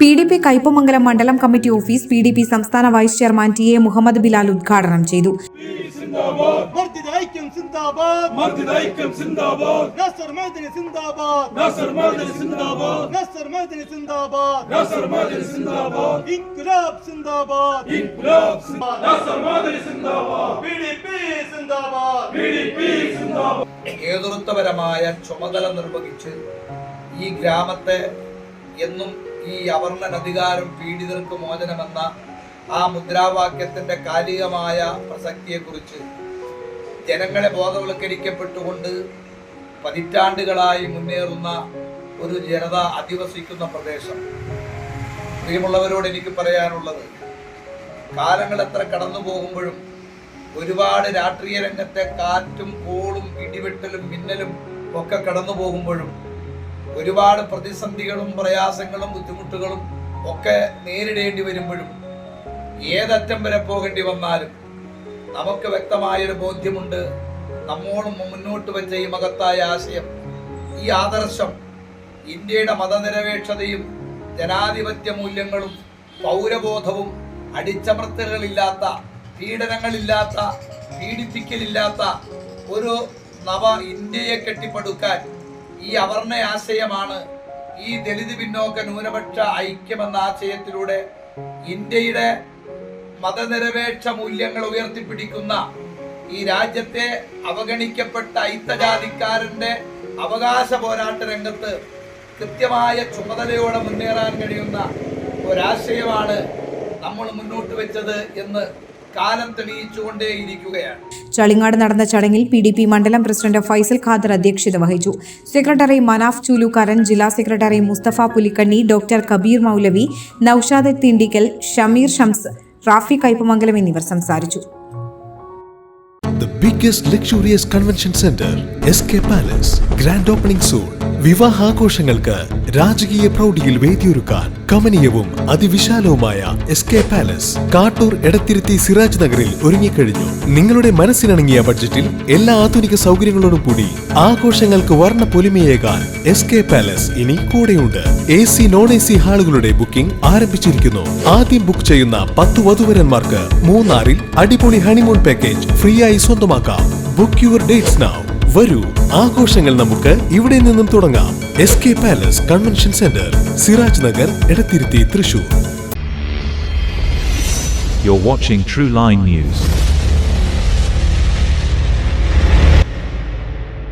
P D P Kaipamangalam മണ്ഡലം committee office P D P സംസ്ഥാന vice chairman T A Muhammad Bilal ഉദ്ഘാടനം ചെയ്തു. മർദ്ദിത ഐക്യം സിന്ദാബാദ്. മർദ്ദിത ഐക്യം സിന്ദാബാദ്. നസർ മദനി സിന്ദാബാദ്. നാസർ മദനി സിന്ദാബാദ്. നസർ മദനി സിന്ദാബാദ്. നാസർ മദനി സിന്ദാബാദ്. ഇൻക്ലാബ് സിന്ദാബാദ്. ഇൻക്ലാബ് സിന്ദാബാദ്. നാസർ മദനി സിന്ദാബാദ്. പിഡിപി സിന്ദാബാദ്. പിഡിപി സിന്ദാബാദ്. നേതൃത്വപരമായ ചുമതല നിർവഹിച്ച് ഈ ഗ്രാമത്തെ എന്നും ഈ അവർണൻ അധികാരം പീഡിതർക്ക് മോചനമെന്ന ആ മുദ്രാവാക്യത്തിന്റെ കാലികമായ പ്രസക്തിയെക്കുറിച്ച് ജനങ്ങളെ ബോധവൽക്കരിക്കപ്പെട്ടുകൊണ്ട് പതിറ്റാണ്ടുകളായി മുന്നേറുന്ന ഒരു ജനത അധിവസിക്കുന്ന പ്രദേശം. പ്രിയമുള്ളവരോട് എനിക്ക് പറയാനുള്ളത് കാലങ്ങൾ എത്ര കടന്നു പോകുമ്പോഴും ഒരുപാട് രാഷ്ട്രീയ രംഗത്തെ കാറ്റും കോളും ഇടിവെട്ടലും മിന്നലും ഒക്കെ കടന്നു പോകുമ്പോഴും ഒരുപാട് പ്രതിസന്ധികളും പ്രയാസങ്ങളും ബുദ്ധിമുട്ടുകളും ഒക്കെ നേരിടേണ്ടി വരുമ്പോഴും ഏതറ്റം വരെ പോകേണ്ടി വന്നാലും നമുക്ക് വ്യക്തമായൊരു ബോധ്യമുണ്ട്. നമ്മോടും മുന്നോട്ട് വെച്ച ഈ മഹത്തായ ആശയം ഈ ആദർശം ഇന്ത്യയുടെ മതനിരപേക്ഷതയും ജനാധിപത്യ മൂല്യങ്ങളും പൗരബോധവും അടിച്ചമർത്തലുകളില്ലാത്ത പീഡനങ്ങളില്ലാത്ത പീഡിപ്പിക്കലില്ലാത്ത ഒരു നവ ഇന്ത്യയെ കെട്ടിപ്പടുക്കാൻ ഈ അവർണ ആശയമാണ് ഈ ദലിത് പിന്നോക്ക ന്യൂനപക്ഷ ഐക്യമെന്ന ആശയത്തിലൂടെ ഇന്ത്യയുടെ മതനിരപേക്ഷ മൂല്യങ്ങൾ ഉയർത്തിപ്പിടിക്കുന്ന ഈ രാജ്യത്തെ അവഗണിക്കപ്പെട്ട ഐത്തജാതിക്കാരന്റെ അവകാശ പോരാട്ട രംഗത്ത് കൃത്യമായ ചുമതലയോടെ മുന്നേറാൻ കഴിയുന്ന ഒരാശയമാണ് നമ്മൾ മുന്നോട്ട് വെച്ചത് എന്ന് കാലം തെളിയിച്ചുകൊണ്ടേയിരിക്കുകയാണ്. ചളിങ്ങാട് നടന്ന ചടങ്ങിൽ പി ഡി പി മണ്ഡലം പ്രസിഡന്റ് ഫൈസൽ ഖാദർ അധ്യക്ഷത വഹിച്ചു. സെക്രട്ടറി മനാഫ് ചൂലുകാരൻ ജില്ലാ സെക്രട്ടറി മുസ്തഫ പുലിക്കണ്ണി ഡോക്ടർ കബീർ മൗലവി നൌഷാദ് തിണ്ടിക്കൽ ഷമീർ ഷംസ് റാഫി കൈപ്പമംഗലം എന്നിവർ സംസാരിച്ചു. The biggest luxurious convention center, SK Palace, grand opening soon. വിവാഹാഘോഷങ്ങൾക്ക് രാജകീയ പ്രൗഢിയിൽ വേദിയൊരുക്കാൻ കമനീയവും അതിവിശാലവുമായ S K palace Kattoor Edathiruthi Siraj നഗറിൽ ഒരുങ്ങിക്കഴിഞ്ഞു. നിങ്ങളുടെ മനസ്സിനിണങ്ങിയ ബഡ്ജറ്റിൽ എല്ലാ ആധുനിക സൗകര്യങ്ങളോടും കൂടി ആഘോഷങ്ങൾക്ക് വർണ പൊലിമയേകാൻ എസ് കെ പാലസ് ഇനി കൂടെയുണ്ട്. A C non A C ഹാളുകളുടെ booking ആരംഭിച്ചിരിക്കുന്നു. ആദ്യം ബുക്ക് ചെയ്യുന്ന പത്ത് വധുവരന്മാർക്ക് മൂന്നാറിൽ അടിപൊളി ഹണിമൂൺ പാക്കേജ് ഫ്രീ ആയി സ്വന്തമാക്കാം. ബുക്ക് യുവർ ഡേറ്റ്സ് നൗ വരൂ. ആഘോഷങ്ങൾ നമുക്ക് ഇവിടെ നിന്നും തുടങ്ങാം. S K palace convention centre Siraj Nagar Edathiruthi Thrissur You're watching True Line News.